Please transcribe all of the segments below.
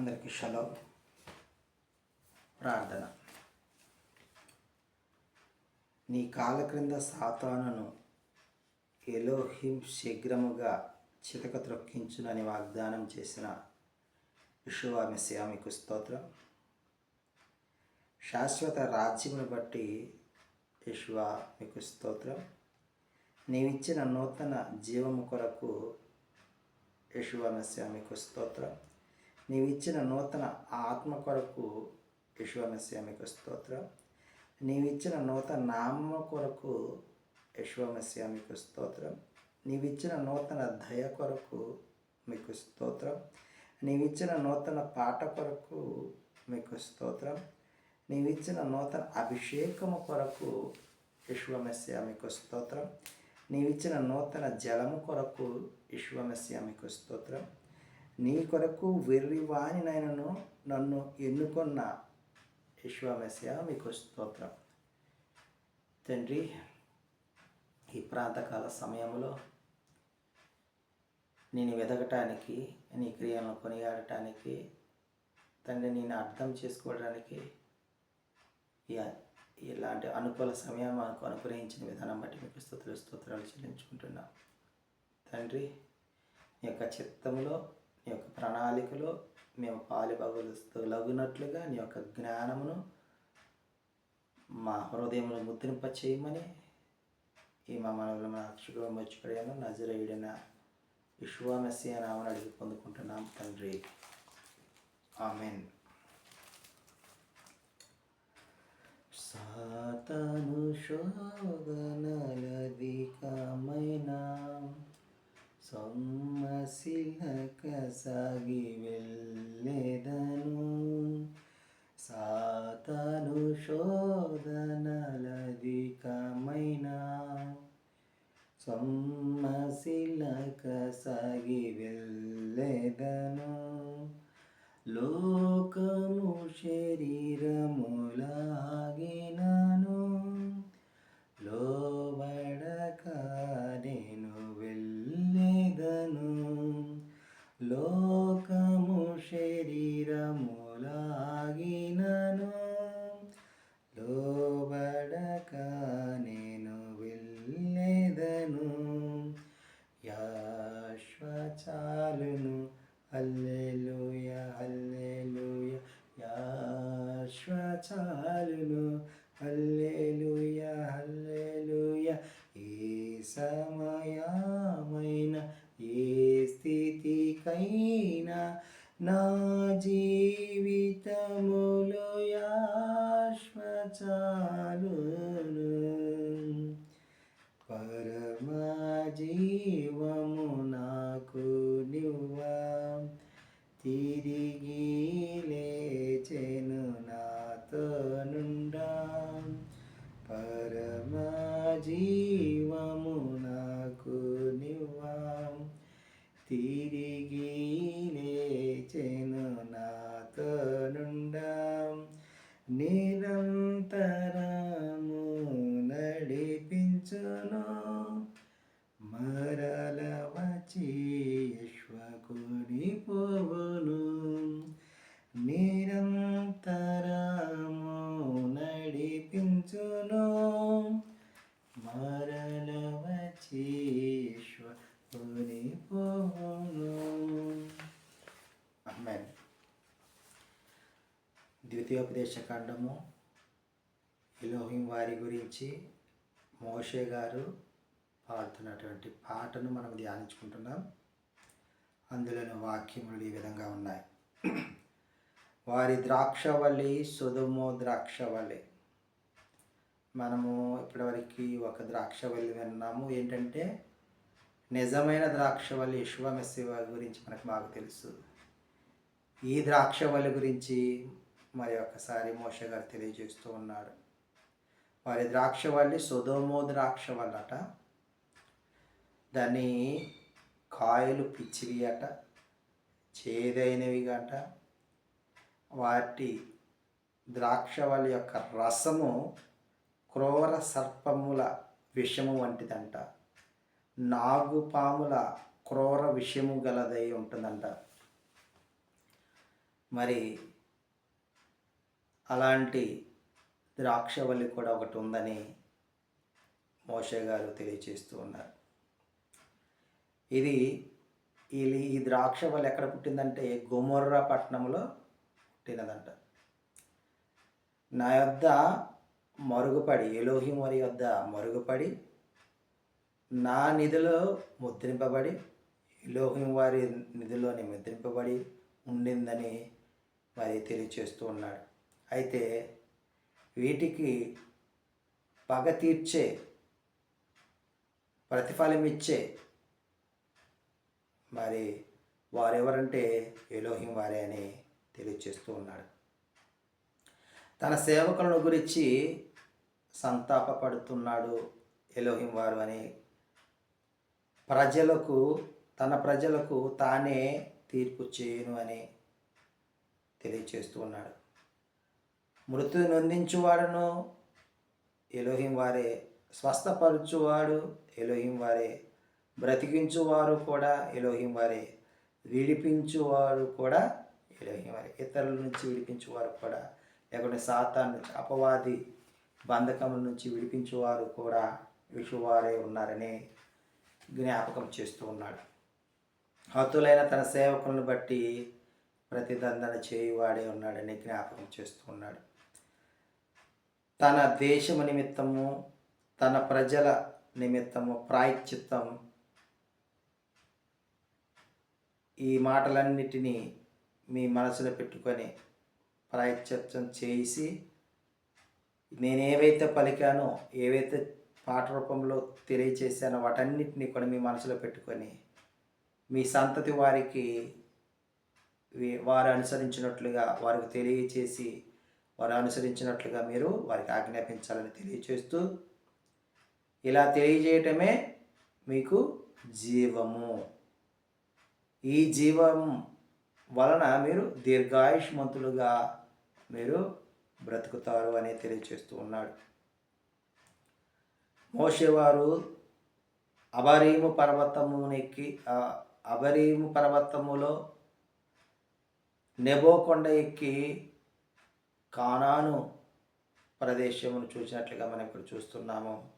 అందరికీ షలో ప్రార్థన. నీ కాల క్రింద సాతానును ఎలోహిం శీఘ్రముగా చితక త్రొక్కించునని వాగ్దానం చేసిన విషువా మెస్సియా మీకు స్తోత్రం. శాశ్వత రాజ్యమును బట్టి విశ్వ మీకు స్తోత్రం. నీవిచ్చిన నూతన జీవము కొరకు యశువా మీకు స్తోత్రం. నీవిచ్చిన నూతన ఆత్మ కొరకు యశువా మెస్సియా స్తోత్రం. నీవిచ్చిన నూతన నామ కొరకు యశువా మీకు స్తోత్రం. నీవిచ్చిన నూతన దయ కొరకు మీకు స్తోత్రం. నీవిచ్చిన నూతన పాట కొరకు మీకు స్తోత్రం. నీవిచ్చిన నూతన అభిషేకము కొరకు విశ్వమెస్య మీకు స్తోత్రం. నీవిచ్చిన నూతన జలము కొరకు విశ్వమెస్య మీకు స్తోత్రం. నీ కొరకు వెర్రివాణినైనను నన్ను ఎన్నుకున్న విశ్వామస్య మీకు స్తోత్రం. తండ్రి ఈ ప్రాంతకాల సమయంలో నేను వెదగటానికి నీ క్రియలను కొనియాడటానికి తండ్రి నేను అర్థం చేసుకోవడానికి ఇలాంటి అనుకూల సమయం మాకు అనుగ్రహించిన విధానం బట్టి మీకు స్థుతులు స్తోత్రాలు చెల్లించుకుంటున్నాం. తండ్రి మీ యొక్క చిత్తంలో నీ యొక్క ప్రణాళికలో మేము పాలిపగులగునట్లుగా నీ యొక్క జ్ఞానమును మా హృదయంలో ముద్రింప చేయమని ఈ మా మనవులు మన మర్చిపోయాను నజరేయుడైన విశ్వామస్య నామని అడిగి పొందుకుంటున్నాం తండ్రి. ఆమెన్. సాతను శోధనలధికమైన సొమ్మశిలక సాగి వెళ్ళేదను. సాతను శోధనలధికమైన సొమ్మశిలక సాగి సమయమైన ఏ స్థితికైనా నా జీవితములో యాశ్వచాలును పర ద్వితీయోపదేశ ఖండము ఇలోహిం వారి గురించి మోషే గారు పాడుతున్నటువంటి పాటను మనం ధ్యానించుకుంటున్నాం. అందులోని వాక్యములు ఈ విధంగా ఉన్నాయి. వారి ద్రాక్షవల్లి సుధుము ద్రాక్షవల్లి. మనము ఇప్పటివరకు ఒక ద్రాక్షవల్లి విన్నాము. ఏంటంటే నిజమైన ద్రాక్షవల్లి విశ్వమెస్సి గురించి మనకు బాగా తెలుసు. ఈ ద్రాక్షవల్లి గురించి మరి ఒకసారి మోష గారు తెలియజేస్తూ ఉన్నాడు వారి ద్రాక్షవల్లి సుధోమో ద్రాక్షవల్లట దాన్ని కాయలు పిచ్చివి అట చేదైనవి గట వాటి ద్రాక్షవల్లి యొక్క రసము క్రోర సర్పముల విషము వంటిదంట. నాగుపాముల క్రోర విషము గలదై ఉంటుందంట. మరి అలాంటి ద్రాక్షవల్లి కూడా ఒకటి ఉందని మోషే గారు తెలియచేస్తూ ఉన్నారు. ఇది ఈ ద్రాక్షవల్లి ఎక్కడ పుట్టిందంటే గుమొర్రా పట్టణంలో పుట్టినదంట. నా యొద్ద మరుగుపడి ఎలోహి వారి యొద్ద మరుగుపడి నా నిధిలో ముద్రింపబడి ఎలోహిం వారి నిధిలోని ముద్రింపబడి ఉండిందని మరి తెలియచేస్తూ ఉన్నాడు అయితే వీటికి పగ తీర్చే ప్రతిఫలం ఇచ్చే మరి వారెవరంటే ఎలోహిం వారే అని తెలియచేస్తూ ఉన్నాడు. తన సేవకులను గురించి సంతాపపడుతున్నాడు ఎలోహిం వారు అని ప్రజలకు తన ప్రజలకు తానే తీర్పు చేయను అని తెలియచేస్తూ ఉన్నాడు. మృతుని నొందించువాడును ఎలోహిం వారే స్వస్థపరచువాడు ఎలోహిం వారే బ్రతికించువారు కూడా ఎలోహిం వారే విడిపించువారు కూడా ఎలోహిం వారే ఇతరుల నుంచి విడిపించువారు కూడా లేకుంటే సాతాన్ నుంచి అపవాది బంధకముల నుంచి విడిపించేవారు కూడా విషువారే ఉన్నారని జ్ఞాపకం చేస్తూ ఉన్నాడు. హతులైన తన సేవకులను బట్టి ప్రతిదందన చేయువాడే ఉన్నాడని జ్ఞాపకం చేస్తూ ఉన్నాడు. తన దేశము నిమిత్తము తన ప్రజల నిమిత్తము ప్రాయశ్చిత్తం. ఈ మాటలన్నిటినీ మీ మనసులో పెట్టుకొని ప్రాయశ్చిత్తం చేసి నేను ఏవైతే పలికానో ఏవైతే పాట రూపంలో తెలియచేశానో వాటన్నిటిని కూడా మీ మనసులో పెట్టుకొని మీ సంతతి వారికి వారు అనుసరించినట్లుగా వారికి తెలియచేసి వారు అనుసరించినట్లుగా మీరు వారికి ఆజ్ఞాపించాలని తెలియచేస్తూ ఇలా తెలియజేయటమే మీకు జీవము. ఈ జీవం వలన మీరు దీర్ఘాయుష్మంతులుగా మీరు బ్రతుకుతారు అని తెలియచేస్తూ ఉన్నాడు. మోషేవారు అబరీము పర్వతమునెక్కి అబరీము పర్వతములో నెబో కొండ ఎక్కి కానాను ప్రదేశమును చూసినట్లుగా మనం ఇప్పుడు చూస్తున్నాము.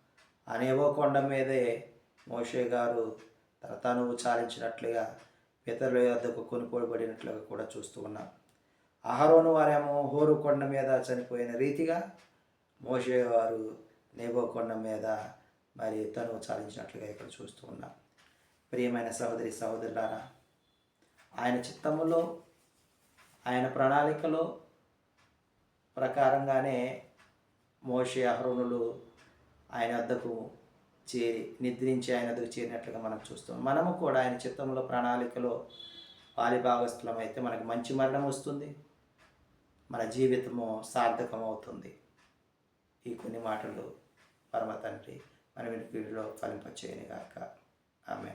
అనేవో కొండ మీదే మోషే గారు తన తనువు చాలించినట్లుగా ఇతరుల యొద్దకు కొనుకోబడినట్లుగా కూడా చూస్తూ ఉన్నాం. అహరోను వారేమో హోరు కొండ మీద చనిపోయిన రీతిగా మోషే వారు నేబో కొండ మీద మరి తను చాలించినట్లుగా ఇక్కడ చూస్తూ ఉన్నాం. ప్రియమైన సహోదరి సహోదరులారా ఆయన చిత్తములో ఆయన ప్రణాళికలో ప్రకారంగానే మోషే అహరోనులు ఆయన వద్దకు చేరి నిద్రించి ఆయన వద్దకు చేరినట్లుగా మనం చూస్తాం. మనము కూడా ఆయన చిత్తంలో ప్రణాళికలో పాలిభాగస్థలం అయితే మనకు మంచి మరణం వస్తుంది. మన జీవితము సార్థకం అవుతుంది ఈ కొన్ని మాటలు పరమ తండ్రి మనం వీటిలో ఫలింపచేయని గాక. ఆమె